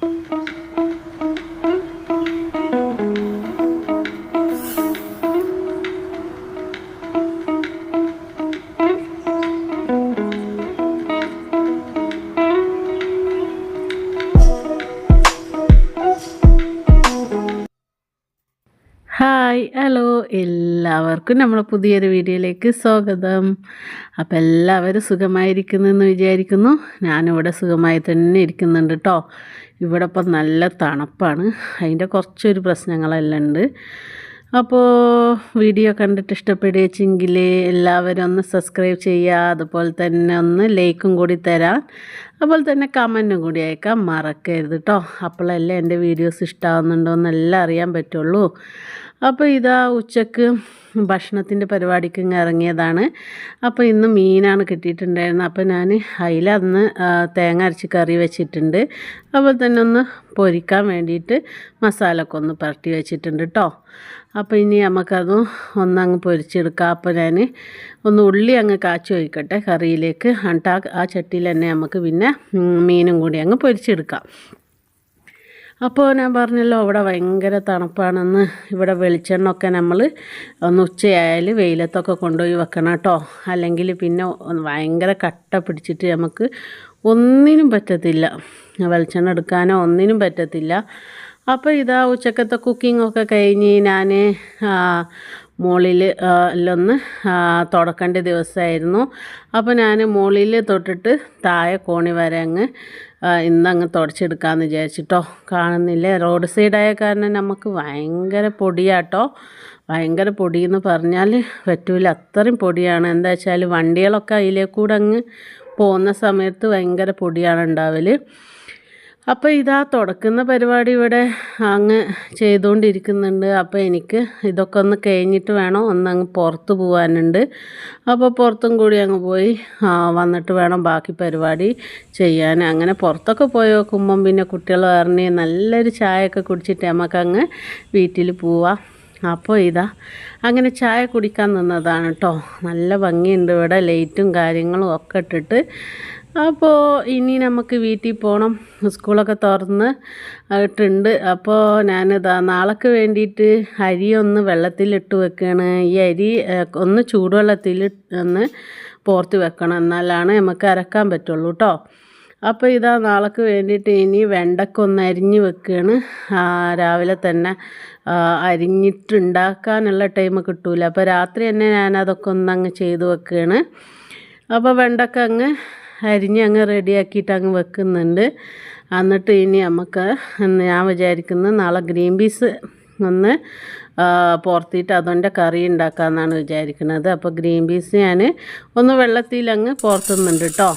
Música hi hello. എല്ലാവർക്കും നമ്മളെ പുതിയൊരു വീഡിയോയിലേക്ക് സ്വാഗതം. അപ്പോൾ എല്ലാവരും സുഖമായിരിക്കുന്നെന്ന് വിചാരിക്കുന്നു. ഞാനിവിടെ സുഖമായി തന്നെ ഇരിക്കുന്നുണ്ട് കേട്ടോ ഇവിടെ ഇപ്പം നല്ല തണുപ്പാണ്. അതിന്റെ കുറച്ചൊരു പ്രശ്നങ്ങളെല്ലാം ഉണ്ട്. അപ്പോൾ വീഡിയോ കണ്ടിട്ട് ഇഷ്ടപ്പെടുകയെങ്കിൽ എല്ലാവരും ഒന്ന് സബ്സ്ക്രൈബ് ചെയ്യുക അതുപോലെ തന്നെ ഒന്ന് ലൈക്കും കൂടി തരാം. അതുപോലെ തന്നെ കമന്റും കൂടി അയക്കാൻ മറക്കരുത് കേട്ടോ അപ്പോഴല്ലേ എന്റെ വീഡിയോസ് ഇഷ്ടമാവുന്നുണ്ടോ എന്നെല്ലാം അറിയാൻ പറ്റുള്ളൂ. അപ്പോൾ ഇതാ ഉച്ചയ്ക്ക് ഭക്ഷണത്തിന്റെ പരിപാടിക്ക് ഇങ്ങ് ഇറങ്ങിയതാണ്. അപ്പോൾ ഇന്ന് മീനാണ് കിട്ടിയിട്ടുണ്ടായിരുന്നത്. അപ്പോൾ ഞാൻ അതിൽ അന്ന് തേങ്ങ അരച്ച് കറി വെച്ചിട്ടുണ്ട്. അപ്പോൾ തന്നെ ഒന്ന് പൊരിക്കാൻ വേണ്ടിയിട്ട് മസാലയൊക്കെ ഒന്ന് പുരട്ടി വെച്ചിട്ടുണ്ട് കേട്ടോ അപ്പോൾ ഇനി നമുക്കത് ഒന്നങ്ങ് പൊരിച്ചെടുക്കാം. അപ്പോൾ ഞാൻ ഒന്ന് ഉള്ളി അങ്ങ് കാച്ചി ഒഴിക്കട്ടെ കറിയിലേക്ക്. എന്നിട്ട് ആ ചട്ടിയിൽ തന്നെ നമുക്ക് പിന്നെ മീനും കൂടി അങ്ങ് പൊരിച്ചെടുക്കാം. അപ്പോൾ ഞാൻ പറഞ്ഞല്ലോ ഇവിടെ ഭയങ്കര തണുപ്പാണെന്ന്. ഇവിടെ വെളിച്ചെണ്ണൊക്കെ നമ്മൾ ഒന്ന് ഉച്ചയായാൽ വെയിലത്തൊക്കെ കൊണ്ടുപോയി വെക്കണം കേട്ടോ. അല്ലെങ്കിൽ പിന്നെ ഭയങ്കര കട്ട പിടിച്ചിട്ട് നമുക്ക് ഒന്നിനും പറ്റത്തില്ല. വെളിച്ചെണ്ണ എടുക്കാനോ ഒന്നിനും പറ്റത്തില്ല. അപ്പോൾ ഇതാ ഉച്ചക്കത്തെ കുക്കിംഗ് ഒക്കെ കഴിഞ്ഞ് ഞാൻ മുകളിൽ എല്ലൊന്ന് തുടക്കേണ്ട ദിവസമായിരുന്നു അപ്പോൾ ഞാൻ മുകളിൽ തൊട്ടിട്ട് താഴെ കോണി വരെ അങ്ങ് ഇന്നങ്ങ് തുടച്ചെടുക്കാമെന്ന് വിചാരിച്ചിട്ടോ. കാണുന്നില്ല? റോഡ് സൈഡായ കാരണം നമുക്ക് ഭയങ്കര പൊടിയാട്ടോ. ഭയങ്കര പൊടി എന്ന് പറഞ്ഞാൽ പറ്റൂല. അത്രയും പൊടിയാണ്. എന്താ വെച്ചാൽ വണ്ടികളൊക്കെ അതിലേക്കൂടെ അങ്ങ് പോകുന്ന സമയത്ത് ഭയങ്കര പൊടിയാണ് ഉണ്ടാവൽ അപ്പോൾ ഇതാ തുടക്കുന്ന പരിപാടി ഇവിടെ അങ്ങ് ചെയ്തുകൊണ്ടിരിക്കുന്നുണ്ട് അപ്പോൾ എനിക്ക് ഇതൊക്കെ ഒന്ന് കഴിഞ്ഞിട്ട് വേണം ഒന്ന് അങ്ങ് പുറത്ത് പോകാനുണ്ട് അപ്പോൾ പുറത്തും കൂടി അങ്ങ് പോയി വന്നിട്ട് വേണം ബാക്കി പരിപാടി ചെയ്യാൻ. അങ്ങനെ പുറത്തൊക്കെ പോയി നോക്കുമ്പം പിന്നെ കുട്ടികൾ പറഞ്ഞ് നല്ലൊരു ചായയൊക്കെ കുടിച്ചിട്ട് നമുക്കങ്ങ് വീട്ടിൽ പോവാം. അപ്പോൾ ഇതാ അങ്ങനെ ചായ കുടിക്കാൻ നിന്നതാണ് കേട്ടോ നല്ല ഭംഗിയുണ്ട് ഇവിടെ ലൈറ്റും കാര്യങ്ങളും ഒക്കെ ഇട്ടിട്ട്. അപ്പോൾ ഇനി നമുക്ക് വീട്ടിൽ പോകണം സ്കൂളൊക്കെ തുറന്ന് ഇട്ടുണ്ട് അപ്പോൾ ഞാനിതാ നാളേക്ക് വേണ്ടിയിട്ട് അരി ഒന്ന് വെള്ളത്തിലിട്ട് വെക്കുകയാണ് ഈ അരി ഒന്ന് ചൂടുവെള്ളത്തിൽ ഒന്ന് പോർത്ത് വെക്കണം. എന്നാലാണ് നമുക്ക് അരക്കാൻ പറ്റുള്ളൂ കേട്ടോ അപ്പോൾ ഇതാ നാളേക്ക് വേണ്ടിയിട്ട് ഇനി വെണ്ടക്ക ഒന്ന് അരിഞ്ഞ് വെക്കുകയാണ് രാവിലെ തന്നെ അരിഞ്ഞിട്ടുണ്ടാക്കാനുള്ള ടൈം കിട്ടൂല. അപ്പോൾ രാത്രി തന്നെ ഞാനതൊക്കെ ഒന്ന് അങ്ങ് ചെയ്ത് വെക്കുകയാണ് അപ്പോൾ വെണ്ടക്ക അങ്ങ് അരിഞ്ഞ് അങ്ങ് റെഡിയാക്കിയിട്ട് അങ്ങ് വെക്കുന്നുണ്ട്. എന്നിട്ട് ഇനി നമുക്ക് ഞാൻ വിചാരിക്കുന്നത് നാളെ ഗ്രീൻ പീസ് ഒന്ന് പുറത്തിയിട്ട് അതുകൊണ്ട് കറി ഉണ്ടാക്കാമെന്നാണ് വിചാരിക്കുന്നത്. അപ്പോൾ ഗ്രീൻ പീസ് ഞാൻ ഒന്ന് വെള്ളത്തിൽ അങ്ങ് പുറത്തുന്നുണ്ട് കേട്ടോ.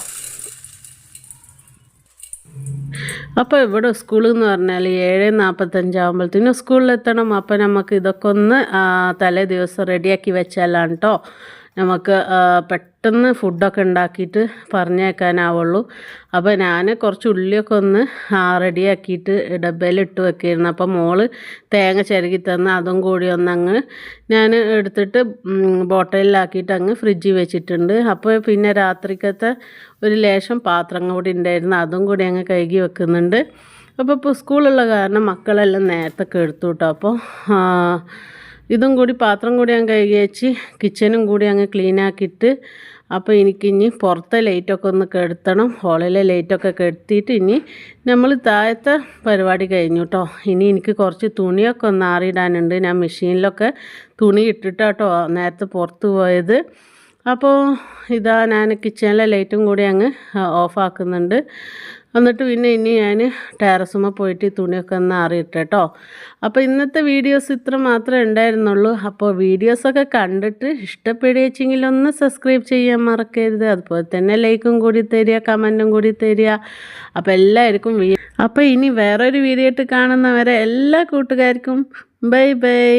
അപ്പോൾ ഇവിടെ സ്കൂൾ എന്ന് പറഞ്ഞാൽ ഏഴ് നാൽപ്പത്തഞ്ചാകുമ്പോഴത്തേനും സ്കൂളിലെത്തണം. അപ്പോൾ നമുക്ക് ഇതൊക്കെ ഒന്ന് തലേ ദിവസം റെഡിയാക്കി വെച്ചാലാണ് കേട്ടോ. നമുക്ക് പെട്ടെന്ന് ഫുഡൊക്കെ ഉണ്ടാക്കിയിട്ട് പറഞ്ഞേക്കാനാവുള്ളൂ. അപ്പോൾ ഞാൻ കുറച്ച് ഉള്ളിയൊക്കെ ഒന്ന് റെഡിയാക്കിയിട്ട് ഡബ്ബയിലിട്ട് വെക്കായിരുന്നു. അപ്പോൾ മോൾ തേങ്ങ ചിരകി തന്ന് അതും കൂടി ഒന്നങ്ങ് ഞാൻ എടുത്തിട്ട് ബോട്ടലിലാക്കിയിട്ട് അങ്ങ് ഫ്രിഡ്ജിൽ വെച്ചിട്ടുണ്ട്. അപ്പോൾ പിന്നെ രാത്രിക്കത്തെ ഒരു ലേശം പാത്രം കൂടി ഉണ്ടായിരുന്നു. അതും കൂടി അങ്ങ് കഴുകി വെക്കുന്നുണ്ട്. അപ്പോൾ ഇപ്പോൾ സ്കൂളുള്ള കാരണം മക്കളെല്ലാം നേരത്തെ എടുത്തു കേട്ടോ അപ്പോൾ ഇതും കൂടി പാത്രം കൂടി ഞാൻ കഴുകി വെച്ച് കിച്ചനും കൂടി അങ്ങ് ക്ലീനാക്കിയിട്ട് അപ്പോൾ എനിക്കിനി പുറത്തെ ലൈറ്റൊക്കെ ഒന്ന് കെടുത്തണം. ഹോളിലെ ലൈറ്റൊക്കെ കെടുത്തിയിട്ട് ഇനി നമ്മൾ താഴത്തെ പരിപാടി കഴിഞ്ഞു കേട്ടോ ഇനി എനിക്ക് കുറച്ച് തുണിയൊക്കെ ഒന്ന് ആറിയിടാനുണ്ട് ഞാൻ മെഷീനിലൊക്കെ തുണി ഇട്ടിട്ടാട്ടോ നേരത്തെ പുറത്ത് പോയത്. അപ്പോൾ ഇതാ ഞാൻ കിച്ചണിലെ ലൈറ്റും കൂടി അങ്ങ് ഓഫാക്കുന്നുണ്ട് എന്നിട്ട് പിന്നെ ഇനി ഞാൻ ടെറസുമ്മ പോയിട്ട് ഈ തുണിയൊക്കെ ഒന്ന് അറിയിട്ട് കേട്ടോ അപ്പോൾ ഇന്നത്തെ വീഡിയോസ് ഇത്ര മാത്രമേ ഉണ്ടായിരുന്നുള്ളൂ. അപ്പോൾ വീഡിയോസൊക്കെ കണ്ടിട്ട് ഇഷ്ടപ്പെടുകയെങ്കിൽ ഒന്ന് സബ്സ്ക്രൈബ് ചെയ്യാൻ മറക്കരുത്. അതുപോലെ തന്നെ ലൈക്കും കൂടി തരിക കമന്റും കൂടി തരിക. അപ്പോൾ എല്ലാവർക്കും അപ്പോൾ ഇനി വേറൊരു വീഡിയോ ഇട്ട് കാണുന്നവരെ എല്ലാ കൂട്ടുകാർക്കും ബൈ ബൈ